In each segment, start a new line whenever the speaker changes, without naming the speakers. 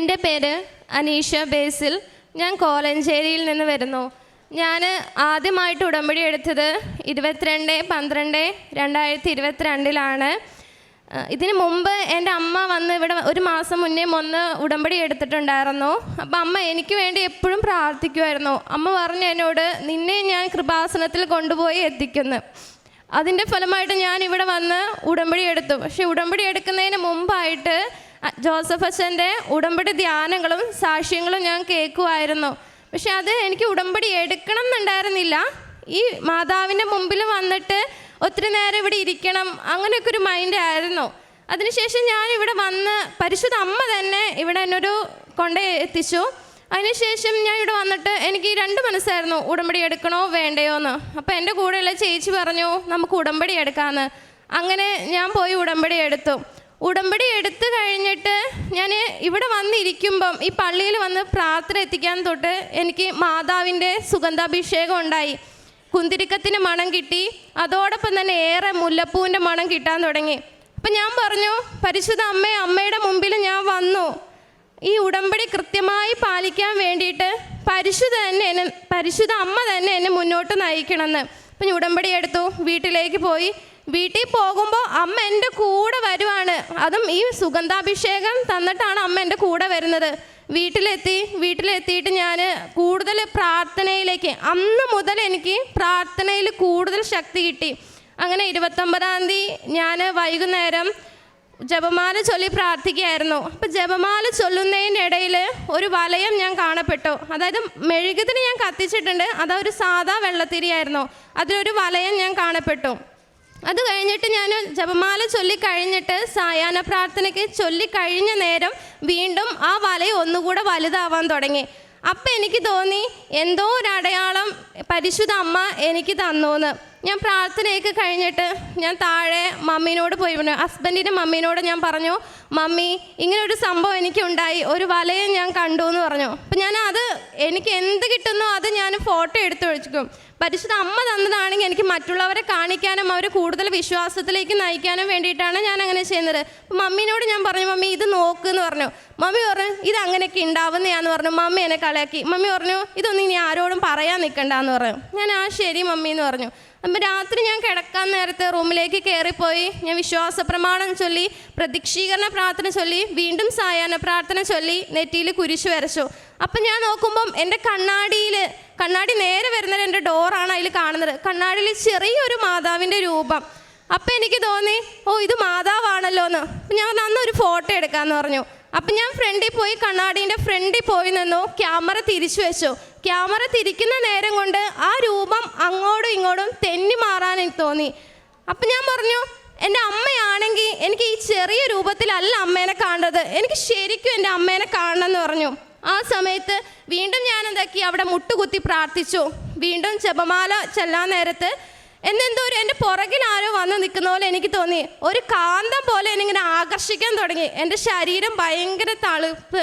എന്റെ പേര് അനീഷ ബേസിൽ. ഞാൻ കോലഞ്ചേരിയിൽ നിന്ന് വരുന്നു. ഞാൻ ആദ്യമായിട്ട് ഉടമ്പടി എടുത്തത് ഇരുപത്തിരണ്ട് പന്ത്രണ്ട് രണ്ടായിരത്തി ഇരുപത്തിരണ്ടിലാണ്. ഇതിനു മുമ്പ് എന്റെ അമ്മ വന്ന് ഇവിടെ ഒരു മാസം മുന്നേ ഒന്ന് ഉടമ്പടി എടുത്തിട്ടുണ്ടായിരുന്നു. അപ്പം അമ്മ എനിക്ക് വേണ്ടി എപ്പോഴും പ്രാർത്ഥിക്കുമായിരുന്നു. അമ്മ പറഞ്ഞു എന്നോട് നിന്നെ ഞാൻ കൃപാസനത്തിൽ കൊണ്ടുപോയി എത്തിക്കുന്നു. അതിന്റെ ഫലമായിട്ട് ഞാൻ ഇവിടെ വന്ന് ഉടമ്പടി എടുത്തു. പക്ഷേ ഉടമ്പടി എടുക്കുന്നതിന് മുമ്പായിട്ട് ജോസഫ് അച്ഛന്റെ ഉടമ്പടി ധ്യാനങ്ങളും സാക്ഷ്യങ്ങളും ഞാൻ കേൾക്കുമായിരുന്നു പക്ഷെ അത് എനിക്ക് ഉടമ്പടി എടുക്കണം എന്നുണ്ടായിരുന്നില്ല. ഈ മാതാവിന്റെ മുമ്പിൽ വന്നിട്ട് ഒത്തിരി നേരം ഇവിടെ ഇരിക്കണം അങ്ങനെയൊക്കെ ഒരു മൈൻഡ് ആയിരുന്നു. അതിനുശേഷം ഞാൻ ഇവിടെ വന്ന് പരിശുദ്ധ അമ്മ തന്നെ ഇവിടെ എന്നൊരു കൊണ്ട എത്തിച്ചു. അതിനുശേഷം ഞാൻ ഇവിടെ വന്നിട്ട് എനിക്ക് രണ്ട് മനസ്സായിരുന്നു. ഉടമ്പടി എടുക്കണോ വേണ്ടയോ എന്ന്. അപ്പോൾ എന്റെ കൂടെയുള്ള ചേച്ചി പറഞ്ഞു നമുക്ക് ഉടമ്പടി എടുക്കാമെന്ന്. അങ്ങനെ ഞാൻ പോയി ഉടമ്പടി എടുത്തു. ഉടമ്പടി എടുത്തു കഴിഞ്ഞിട്ട് ഞാൻ ഇവിടെ വന്നിരിക്കുമ്പം ഈ പള്ളിയിൽ വന്ന് പ്രാർത്ഥന എത്തിക്കാൻ തൊട്ട് എനിക്ക് മാതാവിന്റെ സുഗന്ധാഭിഷേകം ഉണ്ടായി. കുന്തിരിക്കത്തിന് മണം കിട്ടി. അതോടൊപ്പം തന്നെ ഏറെ മുല്ലപ്പൂവിന്റെ മണം കിട്ടാൻ തുടങ്ങി. അപ്പം ഞാൻ പറഞ്ഞു പരിശുദ്ധ അമ്മ അമ്മയുടെ മുമ്പിൽ ഞാൻ വന്നു. ഈ ഉടമ്പടി കൃത്യമായി പാലിക്കാൻ വേണ്ടിയിട്ട് പരിശുദ്ധ തന്നെ എന്നെ പരിശുദ്ധ അമ്മ തന്നെ എന്നെ മുന്നോട്ട് നയിക്കണമെന്ന്. അപ്പം ഞാൻ ഉടമ്പടി എടുത്തു വീട്ടിലേക്ക് പോയി. വീട്ടിൽ പോകുമ്പോൾ അമ്മ എന്റെ കൂടെ വരുവാണ്. അതും ഈ സുഗന്ധാഭിഷേകം തന്നിട്ടാണ് അമ്മ എന്റെ കൂടെ വരുന്നത്. വീട്ടിലെത്തി വീട്ടിലെത്തിയിട്ട് ഞാൻ കൂടുതൽ പ്രാർത്ഥനയിലേക്ക് അന്ന് മുതൽ എനിക്ക് പ്രാർത്ഥനയിൽ കൂടുതൽ ശക്തി കിട്ടി. അങ്ങനെ ഇരുപത്തൊമ്പതാം തീയതി ഞാൻ വൈകുന്നേരം ജപമാല ചൊല്ലി പ്രാർത്ഥിക്കുകയായിരുന്നു. അപ്പം ജപമാല ചൊല്ലുന്നതിന്റെ ഇടയിൽ ഒരു വലയം ഞാൻ കാണപ്പെട്ടു. അതായത് മെഴുകുതിരി ഞാൻ കത്തിച്ചിട്ടുണ്ട്. അതൊരു സാധാ വെള്ളത്തിരിയായിരുന്നു. അതിലൊരു വലയം ഞാൻ കാണപ്പെട്ടു. അത് കഴിഞ്ഞിട്ട് ഞാൻ ജപമാല ചൊല്ലിക്കഴിഞ്ഞിട്ട് സായാഹ്ന പ്രാർത്ഥനയ്ക്ക് ചൊല്ലിക്കഴിഞ്ഞ നേരം വീണ്ടും ആ വല ഒന്നുകൂടെ വലുതാവാൻ തുടങ്ങി. അപ്പം എനിക്ക് തോന്നി എന്തോ ഒരു അടയാളം പരിശുദ്ധ അമ്മ എനിക്ക് തന്നൂന്ന്. ഞാൻ പ്രാർത്ഥനയൊക്കെ കഴിഞ്ഞിട്ട് ഞാൻ താഴെ മമ്മീനോട് പോയി പറഞ്ഞു. ഹസ്ബൻഡിന്റെ മമ്മീനോട് ഞാൻ പറഞ്ഞു മമ്മി ഇങ്ങനെ ഒരു സംഭവം എനിക്കുണ്ടായി. ഒരു വലയം ഞാൻ കണ്ടു എന്ന് പറഞ്ഞു. അപ്പം ഞാൻ അത് എനിക്ക് എന്ത് കിട്ടുന്നോ അത് ഞാൻ ഫോട്ടോ എടുത്ത് വെച്ചിരിക്കും. പരിശുദ്ധ അമ്മ തന്നതാണെങ്കിൽ എനിക്ക് മറ്റുള്ളവരെ കാണിക്കാനും അവർ കൂടുതൽ വിശ്വാസത്തിലേക്ക് നയിക്കാനും വേണ്ടിയിട്ടാണ് ഞാൻ അങ്ങനെ ചെയ്യുന്നത്. മമ്മീനോട് ഞാൻ പറഞ്ഞു മമ്മി ഇത് നോക്ക് എന്ന് പറഞ്ഞു. മമ്മി പറഞ്ഞു ഇത് അങ്ങനെയൊക്കെ ഉണ്ടാവുന്നതാന്ന് പറഞ്ഞു. മമ്മി എന്നെ കളയാക്കി. മമ്മി പറഞ്ഞു ഇതൊന്നും ഇനി ആരോടും പറയാൻ നിൽക്കണ്ടെന്ന് പറഞ്ഞു. ഞാൻ ആ ശരി മമ്മി എന്ന് പറഞ്ഞു. അപ്പം രാത്രി ഞാൻ കിടക്കാൻ നേരത്തെ റൂമിലേക്ക് കയറിപ്പോയി ഞാൻ വിശ്വാസ പ്രമാണം ചൊല്ലി പ്രതീക്ഷീകരണ പ്രാർത്ഥന ചൊല്ലി വീണ്ടും സായാഹ്ന പ്രാർത്ഥന ചൊല്ലി നെറ്റിയിൽ കുരിശ് വരച്ചു. അപ്പം ഞാൻ നോക്കുമ്പം എന്റെ കണ്ണാടിയിൽ കണ്ണാടി നേരെ വരുന്നത് എന്റെ ഡോറാണ് അതിൽ കാണുന്നത്. കണ്ണാടിയിൽ ചെറിയൊരു മാതാവിന്റെ രൂപം. അപ്പം എനിക്ക് തോന്നി ഓ ഇത് മാതാവാണല്ലോ എന്ന് ഞാൻ അന്ന് ഒരു ഫോട്ടോ എടുക്കാമെന്ന് പറഞ്ഞു. അപ്പം ഞാൻ ഫ്രണ്ടിൽ പോയി കണ്ണാടീന്റെ ഫ്രണ്ടിൽ പോയി നിന്നു ക്യാമറ തിരിച്ചു വെച്ചു. ക്യാമറ തിരിക്കുന്ന നേരം കൊണ്ട് ആ രൂപം അങ്ങോട്ടും ഇങ്ങോട്ടും തെന്നി മാറാൻ എനിക്ക് തോന്നി. അപ്പം ഞാൻ പറഞ്ഞു എന്റെ അമ്മയാണെങ്കിൽ എനിക്ക് ഈ ചെറിയ രൂപത്തിലല്ല അമ്മേനെ കാണേണ്ടത് എനിക്ക് ശരിക്കും എന്റെ അമ്മേനെ കാണണം എന്ന് പറഞ്ഞു. ആ സമയത്ത് വീണ്ടും ഞാൻ എന്താക്കി അവിടെ മുട്ടുകുത്തി പ്രാർത്ഥിച്ചു. വീണ്ടും ജപമാല ചെല്ലാൻ നേരത്ത് എന്നെന്തോ ഒരു എന്റെ പുറകിൽ ആരോ വന്ന് നിൽക്കുന്ന പോലെ എനിക്ക് തോന്നി. ഒരു കാന്തം പോലെ എന്നിങ്ങനെ ആകർഷിക്കാൻ തുടങ്ങി. എന്റെ ശരീരം ഭയങ്കര തണുപ്പ്.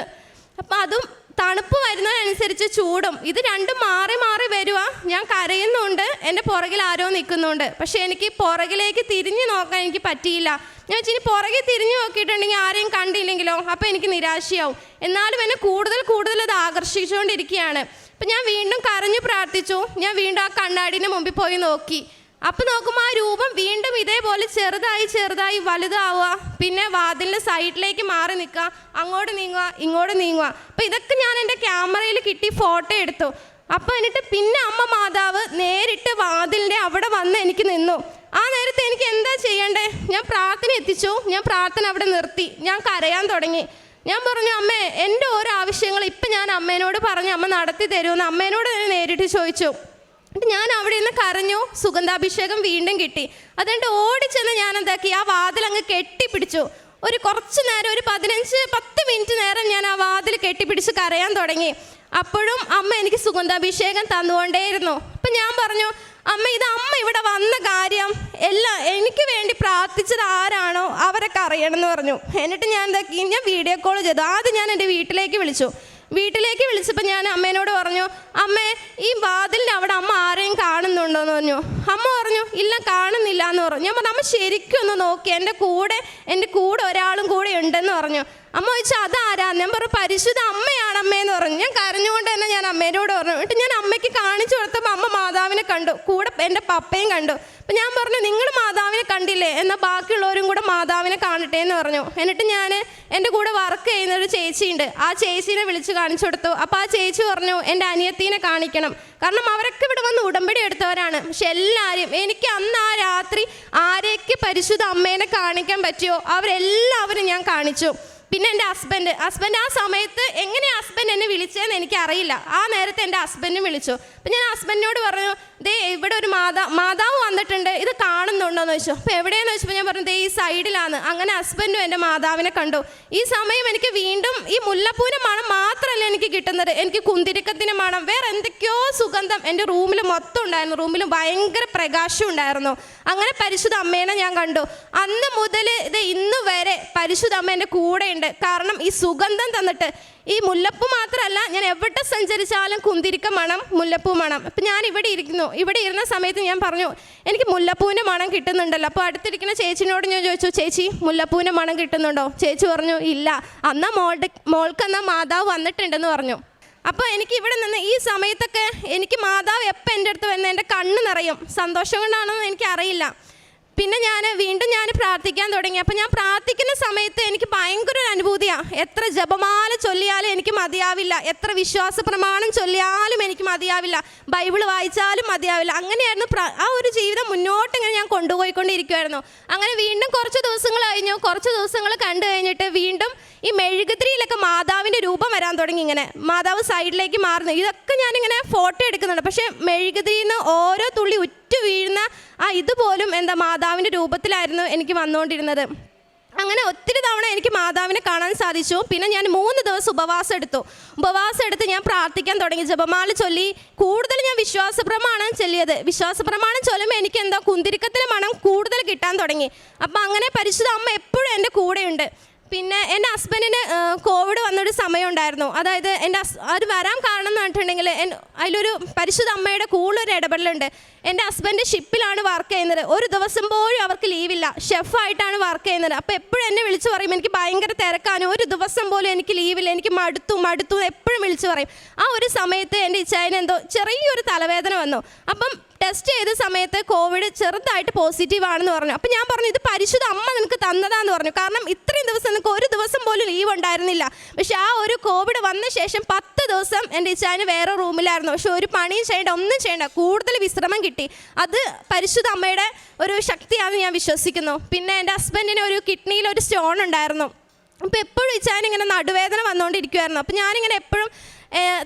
അപ്പം അതും തണുപ്പ് വരുന്നതിനനുസരിച്ച് ചൂടും. ഇത് രണ്ടും മാറി മാറി വരുക ഞാൻ കരയുന്നുണ്ട്. എന്റെ പുറകിൽ ആരോ നിൽക്കുന്നുണ്ട്. പക്ഷേ എനിക്ക് പുറകിലേക്ക് തിരിഞ്ഞു നോക്കാൻ എനിക്ക് പറ്റിയില്ല. ഞാൻ വെച്ചാൽ പുറകെ തിരിഞ്ഞു നോക്കിയിട്ടുണ്ടെങ്കിൽ ആരെയും കണ്ടില്ലെങ്കിലോ? അപ്പോൾ എനിക്ക് നിരാശയാവും. എന്നാലും എന്നെ കൂടുതൽ കൂടുതൽ അത് ആകർഷിച്ചുകൊണ്ടിരിക്കുകയാണ്. അപ്പം ഞാൻ വീണ്ടും കരഞ്ഞു പ്രാർത്ഥിച്ചു. ഞാൻ വീണ്ടും ആ കണ്ണാടിന്റെ മുമ്പിൽ പോയി നോക്കി. അപ്പം നോക്കുമ്പോൾ ആ രൂപം വീണ്ടും ഇതേപോലെ ചെറുതായി ചെറുതായി വലുതാവുക. പിന്നെ വാതിലിന്റെ സൈഡിലേക്ക് മാറി നിൽക്കുക. അങ്ങോട്ട് നീങ്ങുക ഇങ്ങോട്ട് നീങ്ങുക. അപ്പം ഇതൊക്കെ ഞാൻ എന്റെ ക്യാമറയിൽ കിട്ടി ഫോട്ടോ എടുത്തു. അപ്പം എന്നിട്ട് പിന്നെ അമ്മ മാതാവ് നേരിട്ട് വാതിലിന്റെ അവിടെ വന്ന് എനിക്ക് നിന്നു. ആ നേരത്തെ എനിക്ക് എന്താ ചെയ്യണ്ടേ? ഞാൻ പ്രാർത്ഥന എത്തിച്ചു. ഞാൻ പ്രാർത്ഥന അവിടെ നിർത്തി. ഞാൻ കരയാൻ തുടങ്ങി. ഞാൻ പറഞ്ഞു അമ്മേ എന്റെ ഓരോ ആവശ്യങ്ങൾ ഇപ്പം ഞാൻ അമ്മേനോട് പറഞ്ഞു അമ്മ നടത്തി തരുമെന്ന് അമ്മേനോട് തന്നെ നേരിട്ട് ചോദിച്ചു. എന്നിട്ട് ഞാൻ അവിടെ നിന്ന് കരഞ്ഞു. സുഗന്ധാഭിഷേകം വീണ്ടും കിട്ടി. അതുകൊണ്ട് ഓടിച്ചെന്ന് ഞാൻ എന്താക്കി ആ വാതിൽ അങ്ങ് കെട്ടിപ്പിടിച്ചു. ഒരു കുറച്ച് നേരം ഒരു പതിനഞ്ച് പത്ത് മിനിറ്റ് നേരം ഞാൻ ആ വാതിൽ കെട്ടിപ്പിടിച്ച് കരയാൻ തുടങ്ങി. അപ്പോഴും അമ്മ എനിക്ക് സുഗന്ധാഭിഷേകം തന്നുകൊണ്ടേയിരുന്നു. അപ്പം ഞാൻ പറഞ്ഞു അമ്മ ഇത് അമ്മ ഇവിടെ വന്ന കാര്യം എല്ലാം എനിക്ക് വേണ്ടി പ്രാർത്ഥിച്ചത് ആരാണോ അവരൊക്കെ അറിയണം എന്ന് പറഞ്ഞു. എന്നിട്ട് ഞാൻ എന്താക്കി? ഞാൻ വീഡിയോ കോൾ ചെയ്തു. ആദ്യം ഞാൻ എന്റെ വീട്ടിലേക്ക് വിളിച്ചു. വീട്ടിലേക്ക് വിളിച്ചപ്പോൾ ഞാൻ അമ്മേനോട് പറഞ്ഞു അമ്മേ ഈ വാതിലിന്റെ അവിടെ അമ്മ ആരെയും കാണുന്നുണ്ടോ എന്ന് പറഞ്ഞു. അമ്മ പറഞ്ഞു ഇല്ല കാണുന്നില്ല എന്ന് പറഞ്ഞു. ഞാൻ പറഞ്ഞു അമ്മ ശരിക്കും ഒന്ന് നോക്കി എന്റെ കൂടെ എന്റെ കൂടെ ഒരാളും കൂടെ ഉണ്ടെന്ന് പറഞ്ഞു. അമ്മ ചോദിച്ചാൽ അതാരാ ഞാൻ പറഞ്ഞു പരിശുദ്ധ അമ്മയാണ് അമ്മയെന്ന് പറഞ്ഞു. ഞാൻ കരഞ്ഞുകൊണ്ട് തന്നെ ഞാൻ അമ്മേനോട് പറഞ്ഞു എന്നിട്ട് ഞാൻ അമ്മയ്ക്ക് കാണിച്ചു കൊടുത്തപ്പോൾ അമ്മ മാതാവിനെ കണ്ടു. കൂടെ എന്റെ പപ്പയും കണ്ടു. അപ്പം ഞാൻ പറഞ്ഞു നിങ്ങൾ മാതാവിനെ കണ്ടില്ലേ? എന്നാൽ ബാക്കിയുള്ളവരും കൂടെ മാതാവിനെ കാണട്ടെ എന്ന് പറഞ്ഞു. എന്നിട്ട് ഞാൻ എന്റെ കൂടെ വർക്ക് ചെയ്യുന്ന ഒരു ചേച്ചിയുണ്ട്. ആ ചേച്ചീനെ വിളിച്ച് കാണിച്ചു കൊടുത്തു. അപ്പോൾ ആ ചേച്ചി പറഞ്ഞു എന്റെ അനിയത്തീനെ കാണിക്കണം. കാരണം അവരൊക്കെ ഇവിടെ വന്ന് ഉടമ്പടി എടുത്തവരാണ്. പക്ഷെ എല്ലാവരും എനിക്ക് അന്ന് ആ രാത്രി ആരെയൊക്കെ പരിശുദ്ധ അമ്മേനെ കാണിക്കാൻ പറ്റിയോ? അവരെല്ലാവരും ഞാൻ കാണിച്ചു. പിന്നെ എന്റെ ഹസ്ബൻഡ് ഹസ്ബൻഡ് ആ സമയത്ത് എങ്ങനെ ഹസ്ബൻഡ് എന്നെ വിളിച്ചതെന്ന് എനിക്കറിയില്ല. ആ നേരത്തെ എന്റെ ഹസ്ബൻഡും വിളിച്ചു. അപ്പം ഞാൻ ഹസ്ബൻഡിനോട് പറഞ്ഞു ദേ ഇവിടെ ഒരു മാതാ മാതാവ് വന്നിട്ടുണ്ട്. ഇത് കാണുന്നുണ്ടോയെന്ന് ചോദിച്ചു. അപ്പോൾ എവിടെയെന്ന് ചോദിച്ചപ്പോൾ ഞാൻ പറഞ്ഞു ദേ ഈ സൈഡിലാണ് അങ്ങനെ ഹസ്ബൻഡും എന്റെ മാതാവിനെ കണ്ടു. ഈ സമയം എനിക്ക് വീണ്ടും ഈ മുല്ലപ്പൂവിന്റെ മണം മാത്രമല്ല എനിക്ക് കിട്ടുന്നത്. എനിക്ക് കുന്തിരിക്കത്തിന്റെ മണം വേറെ എന്തൊക്കെയോ സുഗന്ധം എന്റെ റൂമിൽ മൊത്തം ഉണ്ടായിരുന്നു. റൂമിൽ ഭയങ്കര പ്രകാശം ഉണ്ടായിരുന്നു. അങ്ങനെ പരിശുദ്ധ അമ്മേനെ ഞാൻ കണ്ടു. അന്ന് മുതൽ ഇത് ഇന്ന് വരെ പരിശുദ്ധ അമ്മ എന്റെ കൂടെയുണ്ട് കാരണം ഈ സുഗന്ധം തന്നിട്ട് ഈ മുല്ലപ്പൂ മാത്രമല്ല ഞാൻ എവിടെ സഞ്ചരിച്ചാലും കുന്തിരിക്ക മണം മുല്ലപ്പൂ മണം. അപ്പം ഞാൻ ഇവിടെ ഇരിക്കുന്നു. ഇവിടെ ഇരുന്ന സമയത്ത് ഞാൻ പറഞ്ഞു എനിക്ക് മുല്ലപ്പൂവിന്റെ മണം കിട്ടുന്നുണ്ടല്ലോ. അപ്പോൾ അടുത്തിരിക്കുന്ന ചേച്ചിനോട് ഞാൻ ചോദിച്ചു ചേച്ചി മുല്ലപ്പൂവിന്റെ മണം കിട്ടുന്നുണ്ടോ? ചേച്ചി പറഞ്ഞു ഇല്ല. അന്നാ മോളുടെ മോൾക്ക് എന്നാ മാതാവ് വന്നിട്ടുണ്ടെന്ന് പറഞ്ഞു. അപ്പോൾ എനിക്ക് ഇവിടെ നിന്ന് ഈ സമയത്തൊക്കെ എനിക്ക് മാതാവ് എപ്പോൾ എന്റെ അടുത്ത് വന്ന് എന്റെ കണ്ണ് നിറയും. സന്തോഷം കൊണ്ടാണെന്ന് എനിക്കറിയില്ല. പിന്നെ ഞാൻ വീണ്ടും ഞാൻ പ്രാർത്ഥിക്കാൻ തുടങ്ങി. അപ്പം ഞാൻ പ്രാർത്ഥിക്കുന്ന സമയത്ത് എനിക്ക് ഭയങ്കര ഒരു അനുഭൂതിയാണ് എത്ര ജപമാല ചൊല്ലിയാലും എനിക്ക് മതിയാവില്ല. എത്ര വിശ്വാസ പ്രമാണം ചൊല്ലിയാലും എനിക്ക് മതിയാവില്ല. ബൈബിൾ വായിച്ചാലും മതിയാവില്ല. അങ്ങനെയായിരുന്നു ആ ഒരു ജീവിതം മുന്നോട്ട് ഇങ്ങനെ ഞാൻ കൊണ്ടുപോയിക്കൊണ്ടിരിക്കുമായിരുന്നു അങ്ങനെ വീണ്ടും കുറച്ച് ദിവസങ്ങൾ കഴിഞ്ഞു. കുറച്ച് ദിവസങ്ങൾ കണ്ടു കഴിഞ്ഞിട്ട് വീണ്ടും ഈ മെഴുകുതിരിയിലൊക്കെ രൂപം വരാൻ തുടങ്ങി ഇങ്ങനെ. മാതാവ് സൈഡിലേക്ക് മാറുന്നു. ഇതൊക്കെ ഞാനിങ്ങനെ ഫോട്ടോ എടുക്കുന്നുണ്ട്. പക്ഷേ മെഴുകുതിരിയിൽ നിന്ന് ഓരോ തുള്ളി ഉറ്റു വീഴുന്ന ആ ഇതുപോലും എന്താ മാതാവിന്റെ രൂപത്തിലായിരുന്നു എനിക്ക് വന്നുകൊണ്ടിരുന്നത്. അങ്ങനെ ഒത്തിരി തവണ എനിക്ക് മാതാവിനെ കാണാൻ സാധിച്ചു. പിന്നെ ഞാൻ മൂന്ന് ദിവസം ഉപവാസം എടുത്തു. ഉപവാസം എടുത്ത് ഞാൻ പ്രാർത്ഥിക്കാൻ തുടങ്ങി. ജപമാല ചൊല്ലി. കൂടുതൽ ഞാൻ വിശ്വാസ പ്രമാണം ചൊല്ലിയത്. വിശ്വാസ പ്രമാണം ചൊല്ലുമ്പോൾ എനിക്ക് എന്താ കുന്തിരിക്കത്തിലെ മണം കൂടുതൽ കിട്ടാൻ തുടങ്ങി. അപ്പം അങ്ങനെ പരിശുദ്ധ അമ്മ എപ്പോഴും എന്റെ കൂടെയുണ്ട്. പിന്നെ എന്റെ ഹസ്ബൻഡിന് കോവിഡ് വന്നൊരു സമയം ഉണ്ടായിരുന്നു അതായത് എന്റെ അത് വരാൻ കാരണം എന്ന് പറഞ്ഞിട്ടുണ്ടെങ്കിൽ അതിലൊരു പരിശുദ്ധ അമ്മയുടെ കൂടുതലൊരു ഇടപെടലുണ്ട്. എന്റെ ഹസ്ബൻഡ് ഷിപ്പിലാണ് വർക്ക് ചെയ്യുന്നത്. ഒരു ദിവസം പോലും അവർക്ക് ലീവില്ല. ഷെഫായിട്ടാണ് വർക്ക് ചെയ്യുന്നത്. അപ്പോൾ എപ്പോഴും എന്നെ വിളിച്ചു പറയും എനിക്ക് ഭയങ്കര തിരക്കാണ്. ഒരു ദിവസം പോലും എനിക്ക് ലീവില്ല. എനിക്ക് മടുത്തു മടുത്തു എപ്പോഴും വിളിച്ചു പറയും. ആ ഒരു സമയത്ത് എന്റെ ഇച്ചായനെന്തോ ചെറിയൊരു തലവേദന വന്നു. അപ്പം ടെസ്റ്റ് ചെയ്ത സമയത്ത് കോവിഡ് ചെറുതായിട്ട് പോസിറ്റീവ് ആണെന്ന് പറഞ്ഞു. അപ്പം ഞാൻ പറഞ്ഞു ഇത് പരിശുദ്ധ അമ്മ നിനക്ക് തന്നതാന്ന് പറഞ്ഞു. കാരണം ഇത്രയും ദിവസം നിനക്ക് ഒരു ദിവസം പോലും ലീവ് ഉണ്ടായിരുന്നില്ല. പക്ഷെ ആ ഒരു കോവിഡ് വന്ന ശേഷം പത്ത് ദിവസം എന്റെ ഇച്ചാന് വേറെ റൂമിലായിരുന്നു. പക്ഷെ ഒരു പണിയും ചെയ്യേണ്ട ഒന്നും ചെയ്യേണ്ട. കൂടുതൽ വിശ്രമം കിട്ടി. അത് പരിശുദ്ധ അമ്മയുടെ ഒരു ശക്തിയാണെന്ന് ഞാൻ വിശ്വസിക്കുന്നു. പിന്നെ എന്റെ ഹസ്ബൻഡിന് ഒരു കിഡ്നിയിൽ ഒരു സ്റ്റോൺ ഉണ്ടായിരുന്നു. അപ്പോൾ എപ്പോഴും ഇച്ചാൻ ഇങ്ങനെ നടുവേദന വന്നുകൊണ്ടിരിക്കുമായിരുന്നു അപ്പോൾ ഞാനിങ്ങനെ എപ്പോഴും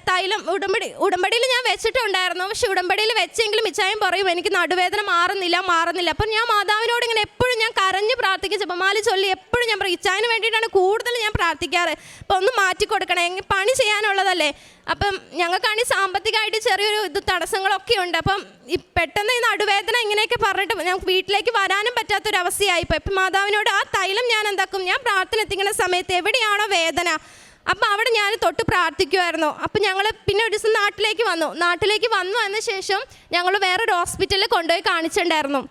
തൈലം ഉടമ്പടി ഉടമ്പടിയിൽ ഞാൻ വെച്ചിട്ടുണ്ടായിരുന്നു. പക്ഷെ ഉടമ്പടിയിൽ വെച്ചെങ്കിലും ഇച്ചായും പറയും എനിക്ക് നടുവേദന മാറുന്നില്ല മാറുന്നില്ല. അപ്പം ഞാൻ മാതാവിനോട് ഇങ്ങനെ എപ്പോഴും ഞാൻ കരഞ്ഞ് പ്രാർത്ഥിക്കും. ജപമാല ചൊല്ലി എപ്പോഴും ഞാൻ പറയും ഇച്ചായന് വേണ്ടിയിട്ടാണ് കൂടുതൽ ഞാൻ പ്രാർത്ഥിക്കാറ്. അപ്പോൾ ഒന്ന് മാറ്റി കൊടുക്കണേ പണി ചെയ്യാനുള്ളതല്ലേ? അപ്പം ഞങ്ങൾക്കാണെങ്കിൽ സാമ്പത്തികമായിട്ട് ചെറിയൊരു ഇത് തടസ്സങ്ങളൊക്കെ ഉണ്ട്. അപ്പം ഈ പെട്ടെന്ന് ഈ നടുവേദന ഇങ്ങനെയൊക്കെ പറഞ്ഞിട്ട് ഞങ്ങൾക്ക് വീട്ടിലേക്ക് വരാനും പറ്റാത്തൊരവസ്ഥയായി ഇപ്പം ഇപ്പം മാതാവിനോട് ആ തൈലം ഞാൻ എന്താക്കും? ഞാൻ പ്രാർത്ഥന എത്തിക്കുന്ന സമയത്ത് എവിടെയാണോ വേദന? അപ്പം അവിടെ ഞാൻ തൊട്ട് പ്രാർത്ഥിക്കുമായിരുന്നു അപ്പം ഞങ്ങൾ പിന്നെ ഒരു ദിവസം നാട്ടിലേക്ക് വന്നു. നാട്ടിലേക്ക് വന്നു വന്ന ശേഷം ഞങ്ങൾ വേറൊരു ഹോസ്പിറ്റലിൽ കൊണ്ടുപോയി കാണിച്ചിട്ടുണ്ടായിരുന്നു.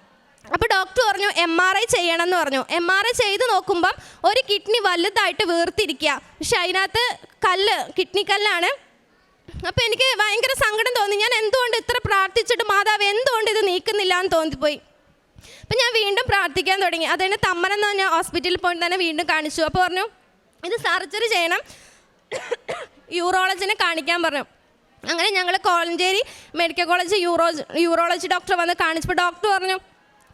അപ്പോൾ ഡോക്ടർ പറഞ്ഞു എം ആർ ഐ ചെയ്യണം എന്ന് പറഞ്ഞു. എം ആർ ഐ ചെയ്ത് നോക്കുമ്പം ഒരു കിഡ്നി വലുതായിട്ട് വീർത്തിരിക്കുക പക്ഷെ അതിനകത്ത് കല്ല് കിഡ്നി കല്ലാണ്. അപ്പോൾ എനിക്ക് ഭയങ്കര സങ്കടം തോന്നി. ഞാൻ എന്തുകൊണ്ട് ഇത്ര പ്രാർത്ഥിച്ചിട്ട് മാതാവ് എന്തുകൊണ്ട് ഇത് നീക്കുന്നില്ല എന്ന് തോന്നിപ്പോയി. അപ്പം ഞാൻ വീണ്ടും പ്രാർത്ഥിക്കാൻ തുടങ്ങി. അതിന് തമ്മനെന്ന് പറഞ്ഞ ഹോസ്പിറ്റലിൽ പോയിട്ട് തന്നെ വീണ്ടും കാണിച്ചു. അപ്പോൾ പറഞ്ഞു ഇത് സർജറി ചെയ്യണം. യൂറോളജിനെ കാണിക്കാൻ പറഞ്ഞു. അങ്ങനെ ഞങ്ങൾ Kolenchery medical college uro urology doctor വന്ന് കാണിച്ചപ്പോൾ ഡോക്ടർ പറഞ്ഞു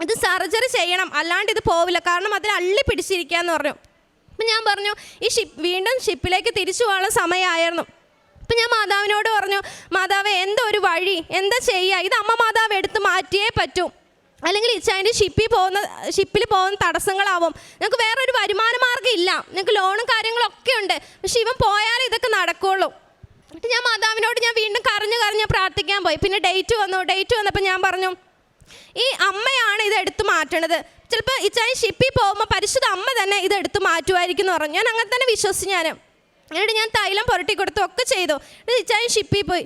ഇത് സർജറി ചെയ്യണം. അല്ലാണ്ട് ഇത് പോവില്ല. കാരണം അതിൽ അള്ളി പിടിച്ചിരിക്കാന്ന് പറഞ്ഞു. അപ്പം ഞാൻ പറഞ്ഞു ഈ ഷിപ്പ് വീണ്ടും ഷിപ്പിലേക്ക് തിരിച്ചു പോകാനുള്ള സമയമായിരുന്നു. അപ്പം ഞാൻ മാതാവിനോട് പറഞ്ഞു മാതാവ് എന്തോ ഒരു വഴി? എന്താ ചെയ്യുക ഇത് അമ്മ മാതാവ് എടുത്ത് മാറ്റിയേ പറ്റൂ. അല്ലെങ്കിൽ ഇച്ചായന്റെ ഷിപ്പിൽ പോകുന്ന ഷിപ്പിൽ പോകുന്ന തടസ്സങ്ങളാവും. നിങ്ങൾക്ക് വേറൊരു വരുമാന മാർഗം ഇല്ല. നിങ്ങൾക്ക് ലോണും കാര്യങ്ങളൊക്കെ ഉണ്ട്. പക്ഷെ ഇവൻ പോയാലേ ഇതൊക്കെ നടക്കുള്ളൂ. എന്നിട്ട് ഞാൻ മാതാവിനോട് ഞാൻ വീണ്ടും കരഞ്ഞു കരഞ്ഞ് പ്രാർത്ഥിക്കാൻ പോയി. പിന്നെ ഡേറ്റ് വന്നു. ഡേറ്റ് വന്നപ്പോൾ ഞാൻ പറഞ്ഞു ഈ അമ്മയാണ് ഇത് എടുത്തു മാറ്റണത്. ചിലപ്പോൾ ഇച്ചായി ഷിപ്പിൽ പോകുമ്പോൾ പരിശുദ്ധ അമ്മ തന്നെ ഇത് എടുത്തു മാറ്റുമായിരിക്കും എന്ന് പറഞ്ഞു. ഞാൻ അങ്ങനെ തന്നെ വിശ്വസിച്ചു ഞാൻ. എന്നിട്ട് ഞാൻ തൈലം പുരട്ടി കൊടുത്തു ഒക്കെ ചെയ്തു. എന്നിട്ട് ഇച്ചായി ഷിപ്പിൽ പോയി.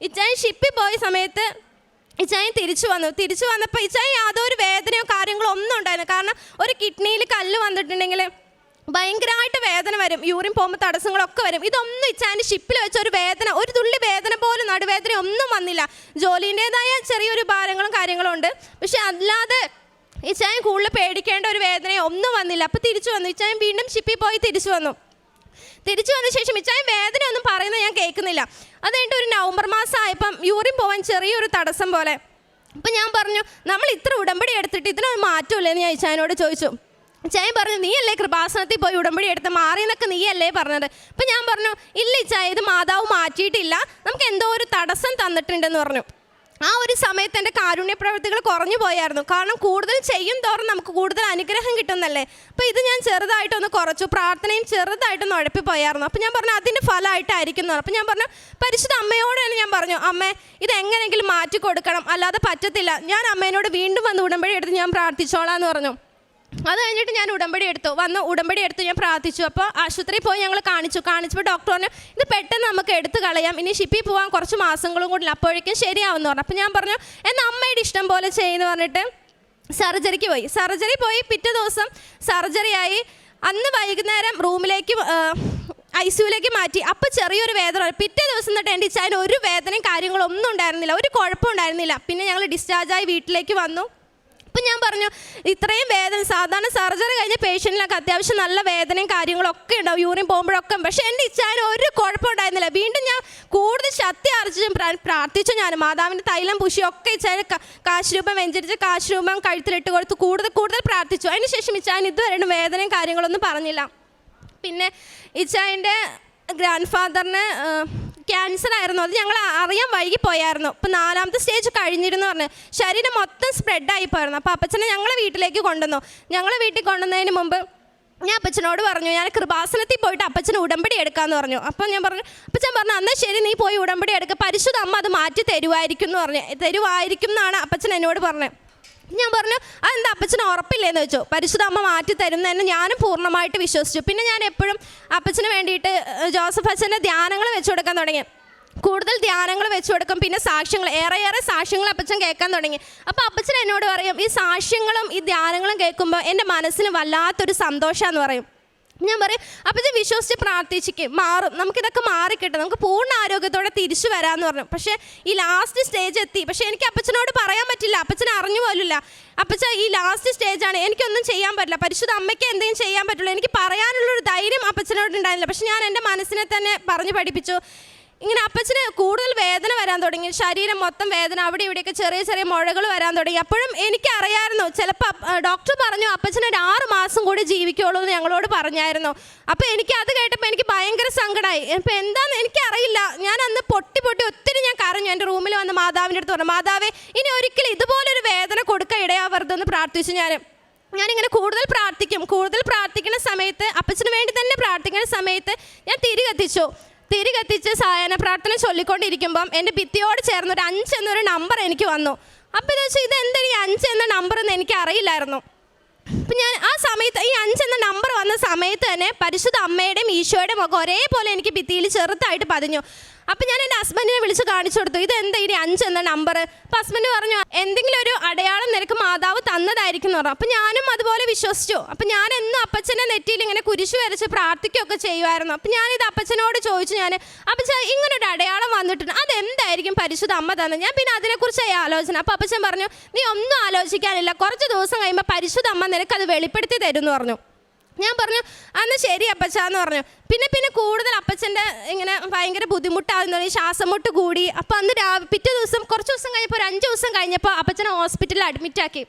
ഇച്ചായി ഷിപ്പിൽ പോയ സമയത്ത് ഇച്ചായൻ തിരിച്ചു വന്നു. തിരിച്ചു വന്നപ്പോൾ ഇച്ചായൻ യാതൊരു വേദനയോ കാര്യങ്ങളോ ഒന്നും ഉണ്ടായിരുന്നു കാരണം ഒരു കിഡ്നിയിൽ കല്ല് വന്നിട്ടുണ്ടെങ്കിൽ ഭയങ്കരമായിട്ട് വേദന വരും. യൂറിൻ പോകുമ്പോൾ തടസ്സങ്ങളൊക്കെ വരും. ഇതൊന്നും ഇച്ചായന്റെ ഷിപ്പിൽ വെച്ച ഒരു വേദന ഒരു തുള്ളി വേദന പോലും നടുവേദന ഒന്നും വന്നില്ല. ജോലിന്റെതായ ചെറിയൊരു ഭാരങ്ങളും കാര്യങ്ങളും ഉണ്ട്. പക്ഷെ അല്ലാതെ ഇച്ചായൻ കൂടുതൽ പേടിക്കേണ്ട ഒരു വേദനയോ ഒന്നും വന്നില്ല. അപ്പോൾ തിരിച്ചു വന്നു. ഇച്ചായൻ വീണ്ടും ഷിപ്പിൽ പോയി തിരിച്ചു വന്നു. തിരിച്ചു വന്ന ശേഷം ഇച്ചായ വേദന ഒന്നും പറയുന്നത് ഞാൻ കേൾക്കുന്നില്ല. അത് കഴിഞ്ഞിട്ട് ഒരു നവംബർ മാസം ആയപ്പം യൂറിൻ പോകാൻ ചെറിയൊരു തടസ്സം പോലെ. അപ്പം ഞാൻ പറഞ്ഞു നമ്മൾ ഇത്ര ഉടമ്പടി എടുത്തിട്ട് ഇതിനൊരു മാറ്റമില്ലെന്ന് ഞാൻ ഇച്ചായനോട് ചോദിച്ചു. ഇച്ചായൻ പറഞ്ഞു നീയല്ലേ കൃപാസനത്തിൽ പോയി ഉടമ്പടി എടുത്ത് മാറി മാറിയെന്നൊക്കെ നീയല്ലേ പറഞ്ഞത്? അപ്പം ഞാൻ പറഞ്ഞു ഇല്ല ഇച്ചായ ഇത് മാതാവ് മാറ്റിയിട്ടില്ല. നമുക്ക് എന്തോ ഒരു തടസ്സം തന്നിട്ടുണ്ടെന്ന് പറഞ്ഞു. ആ ഒരു സമയത്ത് എന്റെ കാരുണ്യ പ്രവൃത്തികൾ കുറഞ്ഞു പോയായിരുന്നു. കാരണം കൂടുതൽ ചെയ്യും തോറും നമുക്ക് കൂടുതൽ അനുഗ്രഹം കിട്ടുന്നല്ലേ? അപ്പോൾ ഇത് ഞാൻ ചെറുതായിട്ടൊന്ന് കുറച്ചു പ്രാർത്ഥനയും ചെറുതായിട്ടൊന്ന് ഉഴപ്പിപ്പോയായിരുന്നു. അപ്പോൾ ഞാൻ പറഞ്ഞു അതിന്റെ ഫലമായിട്ടായിരിക്കുന്നു അപ്പോൾ ഞാൻ പറഞ്ഞു പരിശുദ്ധ അമ്മയോട് തന്നെ ഞാൻ പറഞ്ഞു അമ്മേ ഇത് എങ്ങനെയെങ്കിലും മാറ്റി കൊടുക്കണം അല്ലാതെ പറ്റത്തില്ല. ഞാൻ അമ്മേനോട് വീണ്ടും വന്ന് വിടുമ്പോഴേ എടുത്ത് ഞാൻ പ്രാർത്ഥിച്ചോളാം എന്ന് പറഞ്ഞു. അത് കഴിഞ്ഞിട്ട് ഞാൻ ഉടമ്പടി എടുത്തു. വന്ന് ഉടമ്പടി എടുത്ത് ഞാൻ പ്രാർത്ഥിച്ചു. അപ്പോൾ ആശുപത്രിയിൽ പോയി ഞങ്ങൾ കാണിച്ചു. കാണിച്ചപ്പോൾ ഡോക്ടർ പറഞ്ഞു ഇത് പെട്ടെന്ന് നമുക്ക് എടുത്തു കളയാം. ഇനി ഷിപ്പിൽ പോകാൻ കുറച്ച് മാസങ്ങളും കൂടി അപ്പോഴേക്കും ശരിയാവുമെന്ന് പറഞ്ഞു. അപ്പോൾ ഞാൻ പറഞ്ഞു എന്നാൽ അമ്മയുടെ ഇഷ്ടം പോലെ ചെയ്യുമെന്ന് പറഞ്ഞിട്ട് സർജറിക്ക് പോയി. സർജറി പോയി. പിറ്റേ ദിവസം സർജറി ആയി. അന്ന് വൈകുന്നേരം റൂമിലേക്ക് ഐ സിയുലേക്ക് മാറ്റി. അപ്പോൾ ചെറിയൊരു വേദന. പിറ്റേ ദിവസം തൊട്ട് എന്റെ ഒരു വേദനയും കാര്യങ്ങളൊന്നും ഉണ്ടായിരുന്നില്ല. ഒരു കുഴപ്പം ഉണ്ടായിരുന്നില്ല. പിന്നെ ഞങ്ങൾ ഡിസ്ചാർജായി വീട്ടിലേക്ക് വന്നു. ഞാൻ പറഞ്ഞു ഇത്രയും വേദന സാധാരണ സർജറി കഴിഞ്ഞ പേഷ്യന്റിനൊക്കെ അത്യാവശ്യം നല്ല വേദനയും കാര്യങ്ങളൊക്കെ ഉണ്ടാവും യൂറിൻ പോകുമ്പോഴൊക്കെ. പക്ഷേ എന്റെ ഇച്ഛാന് ഒരു കുഴപ്പം ഉണ്ടായിരുന്നില്ല വീണ്ടും ഞാൻ കൂടുതൽ ശക്തി ആർജിച്ചും പ്രാർത്ഥിച്ചു ഞാൻ മാതാവിന്റെ തൈലം പുഷിയൊക്കെ ഇച്ചാന് കാശ് രൂപം വെഞ്ചരിച്ച് കാശ്രൂപം കഴുത്തിലിട്ട് കൊടുത്ത് കൂടുതൽ കൂടുതൽ പ്രാർത്ഥിച്ചു. അതിനുശേഷം ഇച്ചാൻ ഇതുവരെയും വേദനയും കാര്യങ്ങളൊന്നും പറഞ്ഞില്ല. പിന്നെ ഇച്ചായന്റെ ഗ്രാൻഡ് ഫാദറിന് ക്യാൻസർ ആയിരുന്നു. അത് ഞങ്ങൾ അറിയാൻ വൈകി പോയായിരുന്നു ഇപ്പം നാലാമത്തെ സ്റ്റേജ് കഴിഞ്ഞിരുന്നു പറഞ്ഞു. ശരീരം മൊത്തം സ്പ്രെഡായി പോയിരുന്നു അപ്പോൾ അപ്പച്ചനെ ഞങ്ങളെ വീട്ടിലേക്ക് കൊണ്ടുവന്നു. ഞങ്ങളെ വീട്ടിൽ കൊണ്ടുവന്നതിന് മുമ്പ് ഞാൻ അപ്പച്ചനോട് പറഞ്ഞു ഞാൻ കൃപാസനത്തിൽ പോയിട്ട് അപ്പച്ചന് ഉടമ്പടി എടുക്കാമെന്ന് പറഞ്ഞു. അപ്പം ഞാൻ പറഞ്ഞു അപ്പച്ചൻ പറഞ്ഞു എന്നാൽ ശരി നീ പോയി ഉടമ്പടി എടുക്കുക പരിശുദ്ധ അമ്മ അത് മാറ്റി തരുമായിരിക്കും എന്ന് പറഞ്ഞു. തരുമായിരിക്കും എന്നാണ് അപ്പച്ചൻ എന്നോട് പറഞ്ഞത് ഞാൻ പറഞ്ഞു അതെന്താ അപ്പച്ചന് ഉറപ്പില്ലേന്ന് വെച്ചു പരിശുദ്ധ അമ്മ മാറ്റി തരുന്നതെന്ന് ഞാനും പൂർണമായിട്ട് വിശ്വസിച്ചു. പിന്നെ ഞാൻ എപ്പോഴും അപ്പച്ചന് വേണ്ടിയിട്ട് ജോസഫ് അച്ഛന്റെ ധ്യാനങ്ങൾ വെച്ചു കൊടുക്കാൻ തുടങ്ങി. കൂടുതൽ ധ്യാനങ്ങൾ വെച്ചു കൊടുക്കും. പിന്നെ സാക്ഷ്യങ്ങൾ ഏറെ ഏറെ സാക്ഷ്യങ്ങൾ അപ്പച്ചൻ കേൾക്കാൻ തുടങ്ങി. അപ്പോൾ അപ്പച്ചൻ എന്നോട് പറയും ഈ സാക്ഷ്യങ്ങളും ഈ ധ്യാനങ്ങളും കേൾക്കുമ്പോൾ എന്റെ മനസ്സിന് വല്ലാത്തൊരു സന്തോഷമാണെന്ന് പറയും. ഞാൻ പറയും അപ്പം ഇത് വിശ്വസിച്ച് പ്രാർത്ഥിച്ചിക്ക് മാറും. നമുക്കിതൊക്കെ മാറിക്കിട്ടും. നമുക്ക് പൂർണ ആരോഗ്യത്തോടെ തിരിച്ചു വരാമെന്ന് പറഞ്ഞു. പക്ഷേ ഈ ലാസ്റ്റ് സ്റ്റേജ് എത്തി. പക്ഷേ എനിക്ക് അപ്പച്ചനോട് പറയാൻ പറ്റില്ല. അപ്പച്ചൻ അറിഞ്ഞു പോലില്ല അപ്പച്ച ഈ ലാസ്റ്റ് സ്റ്റേജാണ് എനിക്കൊന്നും ചെയ്യാൻ പറ്റില്ല. പരിശുദ്ധ അമ്മയ്ക്ക് എന്തെങ്കിലും ചെയ്യാൻ പറ്റുള്ളൂ. എനിക്ക് പറയാനുള്ളൊരു ധൈര്യം അപ്പച്ചനോട് ഉണ്ടായിരുന്നില്ല പക്ഷേ ഞാൻ എന്റെ മനസ്സിനെ തന്നെ പറഞ്ഞു പഠിപ്പിച്ചു. ഇങ്ങനെ അപ്പച്ചന് കൂടുതൽ വേദന വരാൻ തുടങ്ങി. ശരീരം മൊത്തം വേദന അവിടെ ഇവിടെയൊക്കെ ചെറിയ ചെറിയ മുഴകൾ വരാൻ തുടങ്ങി. അപ്പോഴും എനിക്കറിയായിരുന്നു ചിലപ്പോൾ ഡോക്ടർ പറഞ്ഞു അപ്പച്ചന് ഒരു ആറ് മാസം കൂടി ജീവിക്കുള്ളൂ എന്ന് ഞങ്ങളോട് പറഞ്ഞായിരുന്നു. അപ്പോൾ എനിക്ക് അത് കേട്ടപ്പോൾ എനിക്ക് ഭയങ്കര സങ്കടമായി ഇപ്പം എന്താണെന്ന് എനിക്കറിയില്ല. ഞാൻ അന്ന് പൊട്ടി പൊട്ടി ഒത്തിരി ഞാൻ കരഞ്ഞു. എന്റെ റൂമിൽ വന്ന് മാതാവിന്റെ അടുത്ത് പറഞ്ഞു മാതാവേ ഇനി ഒരിക്കലും ഇതുപോലൊരു വേദന കൊടുക്കാൻ ഇടയാവരുതെന്ന് പ്രാർത്ഥിച്ചു ഞാൻ. ഞാനിങ്ങനെ കൂടുതൽ പ്രാർത്ഥിക്കും. കൂടുതൽ പ്രാർത്ഥിക്കുന്ന സമയത്ത് അപ്പച്ചന് വേണ്ടി തന്നെ പ്രാർത്ഥിക്കുന്ന സമയത്ത് ഞാൻ തിരി കത്തിച്ചു തിരി കത്തിച്ച് സായന പ്രാർത്ഥന ചൊല്ലിക്കൊണ്ടിരിക്കുമ്പം എന്റെ ഭിത്തിയോട് ചേർന്ന് ഒരു അഞ്ച് എന്നൊരു നമ്പർ എനിക്ക് വന്നു. അപ്പോൾ ഇത് വെച്ചാൽ ഇത് എന്താണ് ഈ അഞ്ച് എന്ന നമ്പർ എന്ന് എനിക്ക് അറിയില്ലായിരുന്നു. അപ്പം ഞാൻ ആ സമയത്ത് ഈ അഞ്ച് എന്ന നമ്പർ വന്ന സമയത്ത് തന്നെ പരിശുദ്ധ അമ്മയുടെയും ഈശോയുടെയും ഒക്കെ ഒരേപോലെ എനിക്ക് ഭിത്തിയിൽ ചെറുതായിട്ട് പതിഞ്ഞു. അപ്പം ഞാൻ എന്റെ ഹസ്ബൻഡിനെ വിളിച്ച് കാണിച്ചു കൊടുത്തു ഇത് എന്താ ഇനി അഞ്ച് എന്ന നമ്പർ അപ്പം ഹസ്ബൻഡ് പറഞ്ഞു എന്തെങ്കിലും ഒരു അടയാളം നിനക്ക് തന്നതായിരിക്കും എന്ന് പറഞ്ഞു. അപ്പം ഞാനും അതുപോലെ വിശ്വസിച്ചു. അപ്പം ഞാൻ എന്നും അപ്പച്ചനെ നെറ്റിയിൽ ഇങ്ങനെ കുരിശു വരച്ച് പ്രാർത്ഥിക്കുകയൊക്കെ ചെയ്യുമായിരുന്നു. അപ്പം ഞാനിത് അപ്പച്ചനോട് ചോദിച്ചു ഞാൻ അപ്പച്ച ഇങ്ങനൊരു അടയാളം വന്നിട്ടുണ്ട്. അതെന്തായിരിക്കും പരിശുദ്ധ അമ്മ തന്നെ? ഞാൻ പിന്നെ അതിനെക്കുറിച്ചായി ആലോചന അപ്പം അപ്പച്ചൻ പറഞ്ഞു നീ ഒന്നും ആലോചിക്കാനില്ല. കുറച്ച് ദിവസം കഴിയുമ്പോൾ പരിശുദ്ധ അമ്മ നിനക്കത് വെളിപ്പെടുത്തി തരും എന്ന് പറഞ്ഞു. ഞാൻ പറഞ്ഞു അന്ന് ശരി അപ്പച്ച എന്ന് പറഞ്ഞു. പിന്നെ പിന്നെ കൂടുതൽ അപ്പച്ചന്റെ ഇങ്ങനെ ഭയങ്കര ബുദ്ധിമുട്ടാകുന്ന ശ്വാസം മുട്ട് കൂടി. അപ്പോൾ അന്ന് രാവിലെ പിറ്റേ ദിവസം കുറച്ച് ദിവസം കഴിഞ്ഞപ്പോൾ ഒരു അഞ്ച് ദിവസം കഴിഞ്ഞപ്പോൾ അപ്പച്ചനെ ഹോസ്പിറ്റലിൽ അഡ്മിറ്റാക്കി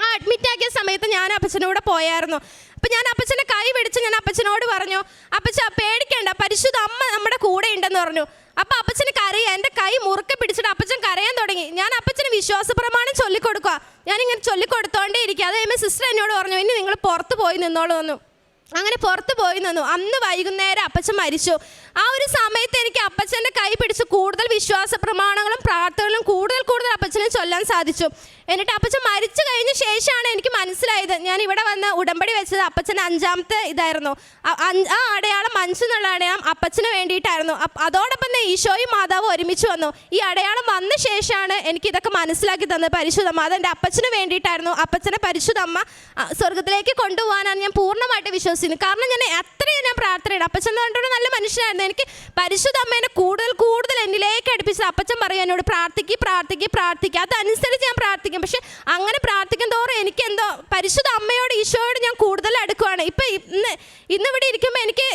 ആ അഡ്മിറ്റ് ആക്കിയ സമയത്ത് ഞാൻ അപ്പച്ചന്റെ പോയായിരുന്നു. അപ്പം ഞാൻ അപ്പച്ചന്റെ കൈ പിടിച്ച് ഞാൻ അപ്പച്ചനോട് പറഞ്ഞു അപ്പച്ച പേടിക്കേണ്ട പരിശുദ്ധ അമ്മ നമ്മുടെ കൂടെ ഉണ്ടെന്ന് പറഞ്ഞു. അപ്പം അപ്പച്ചന് കരയുക എന്റെ കൈ മുറുക്കെ പിടിച്ചിട്ട് അപ്പച്ചൻ കരയാൻ തുടങ്ങി. ഞാൻ അപ്പച്ചന് വിശ്വാസ പ്രമാണം ചൊല്ലിക്കൊടുക്കുക ഞാനിങ്ങനെ ചൊല്ലിക്കൊടുത്തോണ്ടേ ഇരിക്കുക അത് കഴിയുമ്പോൾ സിസ്റ്റർ എന്നോട് പറഞ്ഞു ഇനി നിങ്ങൾ പുറത്ത് പോയി നിന്നോളൂ വന്നു അങ്ങനെ പുറത്ത് പോയി നിന്നു. അന്ന് വൈകുന്നേരം അപ്പച്ചൻ മരിച്ചു. ആ ഒരു സമയത്ത് എനിക്ക് അപ്പച്ചന്റെ കൈ പിടിച്ച് കൂടുതൽ വിശ്വാസ പ്രമാണങ്ങളും പ്രാർത്ഥനകളും കൂടുതൽ കൂടുതൽ അപ്പച്ചനെ ചൊല്ലാൻ സാധിച്ചു. എന്നിട്ട് അപ്പച്ചൻ മരിച്ചു കഴിഞ്ഞ ശേഷമാണ് എനിക്ക് മനസ്സിലായത്. ഞാൻ ഇവിടെ വന്ന് ഉടമ്പടി വെച്ചത് അപ്പച്ചന്റെ അഞ്ചാമത്തെ ഇതായിരുന്നു. ആ- അടയാളം മനുഷ്യ എന്നുള്ള അടയാളം അപ്പച്ചന് വേണ്ടിയിട്ടായിരുന്നു. അതോടൊപ്പം തന്നെ ഈശോയും മാതാവും ഒരുമിച്ച് വന്നു. ഈ അടയാളം വന്ന ശേഷമാണ് എനിക്ക് ഇതൊക്കെ മനസ്സിലാക്കി തന്നത്. പരിശുദ്ധമ്മ അതെന്റെ അപ്പച്ചന് വേണ്ടിയിട്ടായിരുന്നു. അപ്പച്ചനെ പരിശുദ്ധമ്മ സ്വർഗത്തിലേക്ക് കൊണ്ടുപോകാനാണ് ഞാൻ പൂർണമായിട്ട് വിശ്വസിക്കുന്നത് കാരണം ഞാൻ അത്രയും ഞാൻ പ്രാർത്ഥനയാണ്. അപ്പച്ചൻ എന്ന് നല്ല മനുഷ്യനായിരുന്നു. എനിക്ക് പരിശുദ്ധ അമ്മേനെ കൂടുതൽ കൂടുതൽ എന്നിലേക്ക് അടുപ്പിച്ചത് അപ്പച്ചൻ പറയും എന്നോട് പ്രാർത്ഥിക്കുക പ്രാർത്ഥിക്കുക പ്രാർത്ഥിക്കുക അതനുസരിച്ച് ഞാൻ പ്രാർത്ഥിക്കും. പക്ഷെ അങ്ങനെ പ്രാർത്ഥിക്കും തോറും എനിക്ക് എന്തോ പരിശുദ്ധ അമ്മയോട് ഈശോയോട് ഞാൻ കൂടുതൽ അടുക്കുവാണ്. ഇപ്പം ഇന്ന് ഇന്ന് ഇവിടെ ഇരിക്കുമ്പോൾ എനിക്ക്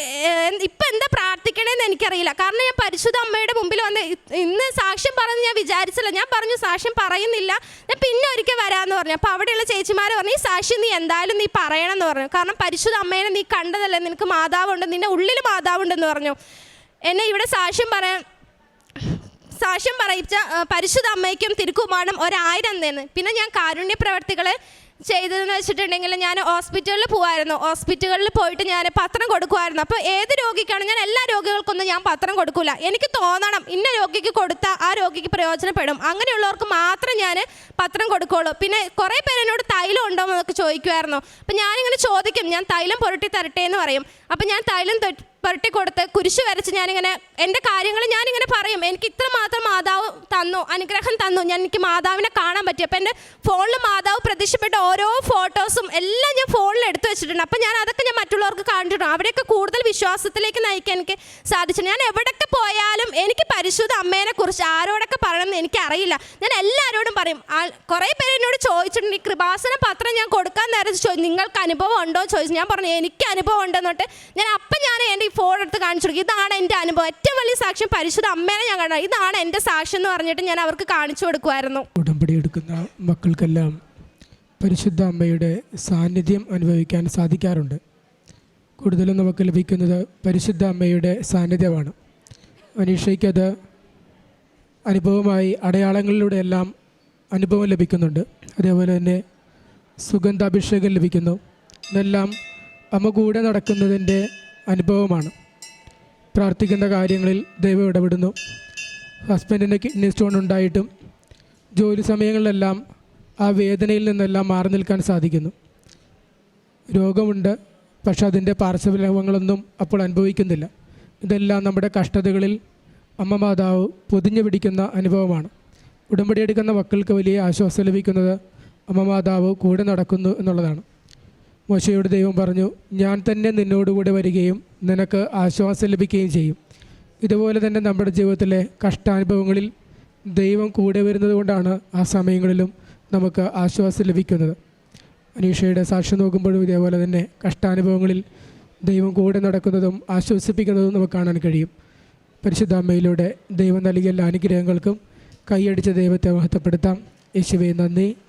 ഇപ്പം എന്താ പ്രാർത്ഥിക്കണേന്ന് എനിക്കറിയില്ല. കാരണം ഞാൻ പരിശുദ്ധ അമ്മയുടെ മുമ്പിൽ വന്ന് ഇന്ന് സാക്ഷ്യം പറഞ്ഞ് ഞാൻ വിചാരിച്ചില്ല. ഞാൻ പറഞ്ഞു സാക്ഷ്യം പറയുന്നില്ല. ഞാൻ പിന്നെ ഒരിക്കൽ വരാമെന്ന് പറഞ്ഞു. അപ്പോൾ അവിടെയുള്ള ചേച്ചിമാർ പറഞ്ഞു ഈ സാക്ഷ്യം നീ എന്തായാലും നീ പറയണം എന്ന് പറഞ്ഞു. കാരണം പരിശുദ്ധ അമ്മേനെ നീ കണ്ടതല്ലേ? നിനക്ക് മാതാവുണ്ട്. നിന്റെ ഉള്ളിൽ മാതാവുണ്ടെന്ന് പറഞ്ഞു. എന്നെ ഇവിടെ സാക്ഷ്യം പറയാൻ സാക്ഷ്യം പറയിച്ച പരിശുദ്ധ അമ്മയ്ക്കും തിരുക്കുമാരനും ഒരായിരം തന്നെ പിന്നെ ഞാൻ കാരുണ്യ പ്രവർത്തികൾ ചെയ്തതെന്ന് വെച്ചിട്ടുണ്ടെങ്കിൽ ഞാൻ ഹോസ്പിറ്റലിൽ പോകുമായിരുന്നു ഹോസ്പിറ്റലുകളിൽ പോയിട്ട് ഞാൻ പത്രം കൊടുക്കുമായിരുന്നു അപ്പോൾ ഏത് രോഗിക്കാണ് ഞാൻ എല്ലാ രോഗികൾക്കൊന്നും ഞാൻ പത്രം കൊടുക്കില്ല എനിക്ക് തോന്നണം ഇന്ന രോഗിക്ക് കൊടുത്താൽ ആ രോഗിക്ക് പ്രയോജനപ്പെടും. അങ്ങനെയുള്ളവർക്ക് മാത്രം ഞാൻ പത്രം കൊടുക്കുള്ളൂ. പിന്നെ കുറേ പേര് എന്നോട് തൈലം ഉണ്ടോ എന്നൊക്കെ ചോദിക്കുമായിരുന്നു അപ്പം ഞാനിങ്ങനെ ചോദിക്കും ഞാൻ തൈലം പുരട്ടി തരട്ടെ എന്ന് പറയും. അപ്പം ഞാൻ തൈലം പുരട്ടി കൊടുത്ത് കുരിശ് വരച്ച് ഞാനിങ്ങനെ എന്റെ കാര്യങ്ങൾ ഞാനിങ്ങനെ പറയും. എനിക്ക് ഇത്ര മാത്രം മാതാവ് തന്നു അനുഗ്രഹം തന്നു. ഞാൻ എനിക്ക് മാതാവിനെ കാണാൻ പറ്റി. അപ്പം എന്റെ ഫോണിൽ മാതാവ് പ്രത്യക്ഷപ്പെട്ട ഓരോ ഫോട്ടോസും എല്ലാം ഞാൻ ഫോണിൽ എടുത്തു വെച്ചിട്ടുണ്ട്. അപ്പം ഞാൻ അതൊക്കെ ഞാൻ മറ്റുള്ളവർക്ക് കാണിച്ചിട്ടുണ്ട്. അവിടെയൊക്കെ കൂടുതൽ വിശ്വാസത്തിലേക്ക് നയിക്കാൻ എനിക്ക് സാധിച്ചു. ഞാൻ എവിടെയൊക്കെ പോയാലും എനിക്ക് പരിശുദ്ധ അമ്മേനെ കുറിച്ച് ആരോടൊക്കെ പറയണമെന്ന് എനിക്കറിയില്ല ഞാൻ എല്ലാവരോടും പറയും. കുറേ പേര് എന്നോട് ചോദിച്ചിട്ടുണ്ട് ഈ കൃപാസന പത്രം ഞാൻ കൊടുക്കാൻ നേരത്ത് ചോദിച്ചു നിങ്ങൾക്ക് അനുഭവം ഉണ്ടോ? ചോദിച്ചു. ഞാൻ പറഞ്ഞു എനിക്ക് അനുഭവം ഉണ്ടെന്നോട്ട് ഞാൻ അപ്പം ഞാൻ എന്റെ ഫോൺ എടുത്ത് കാണിച്ചു കൊടുക്കും. ഇതാണ് എന്റെ അനുഭവം. ഏറ്റവും വലിയ സാക്ഷ്യം പരിശുദ്ധ അമ്മേനെ ഞാൻ കണ്ടത് ഇതാണ് എന്റെ സാക്ഷ്യം എന്ന് പറഞ്ഞിട്ട് ഞാൻ അവർക്ക് കാണിച്ചു കൊടുക്കുമായിരുന്നു.
ഉടമ്പടി എടുക്കുന്ന മക്കൾക്കെല്ലാം പരിശുദ്ധ അമ്മയുടെ സാന്നിധ്യം അനുഭവിക്കാൻ സാധിക്കാറുണ്ട്. കൂടുതലും നമുക്ക് ലഭിക്കുന്നത് പരിശുദ്ധ അമ്മയുടെ സാന്നിധ്യമാണ്. അനീഷയ്ക്കത് അനുഭവമായി അടയാളങ്ങളിലൂടെയെല്ലാം അനുഭവം ലഭിക്കുന്നുണ്ട്. അതേപോലെ തന്നെ സുഗന്ധാഭിഷേകം ലഭിക്കുന്നു. ഇതെല്ലാം അമ്മ കൂടെ നടക്കുന്നതിന്റെ അനുഭവമാണ്. പ്രാർത്ഥിക്കേണ്ട കാര്യങ്ങളിൽ ദൈവം ഇടപെടുന്നു. ഹസ്ബൻഡിന് കിഡ്നി സ്റ്റോൺ ഉണ്ടായിട്ടും ജോലി സമയങ്ങളിലെല്ലാം ആ വേദനയിൽ നിന്നെല്ലാം മാറി നിൽക്കാൻ സാധിക്കുന്നു. രോഗമുണ്ട് പക്ഷെ അതിന്റെ പാർശ്വഫലങ്ങളൊന്നും അപ്പോൾ അനുഭവിക്കുന്നില്ല. ഇതെല്ലാം നമ്മുടെ കഷ്ടതകളിൽ അമ്മ മാതാവ് പൊതിഞ്ഞു പിടിക്കുന്ന അനുഭവമാണ്. ഉടമ്പടിയെടുക്കുന്ന മക്കൾക്ക് വലിയ ആശ്വാസം ലഭിക്കുന്നത് അമ്മ മാതാവ് കൂടെ നടക്കുന്നു എന്നുള്ളതാണ്. മോശയോട് ദൈവം പറഞ്ഞു ഞാൻ തന്നെ നിന്നോടുകൂടെ വരികയും നിനക്ക് ആശ്വാസം ലഭിക്കുകയും ചെയ്യും. ഇതുപോലെ തന്നെ നമ്മുടെ ജീവിതത്തിലെ കഷ്ടാനുഭവങ്ങളിൽ ദൈവം കൂടെ വരുന്നത് കൊണ്ടാണ് ആ സമയങ്ങളിലും നമുക്ക് ആശ്വാസം ലഭിക്കുന്നത്. അനീഷയുടെ സാക്ഷ്യം നോക്കുമ്പോഴും ഇതേപോലെ തന്നെ കഷ്ടാനുഭവങ്ങളിൽ ദൈവം കൂടെ നടക്കുന്നതും ആശ്വസിപ്പിക്കുന്നതും നമുക്ക് കാണാൻ കഴിയും. പരിശുദ്ധ അമ്മയിലൂടെ ദൈവം നൽകിയ എല്ലാ അനുഗ്രഹങ്ങൾക്കും കൈയടിച്ച ദൈവത്തെ മഹത്വപ്പെടുത്താം. യേശുവെ നന്ദി.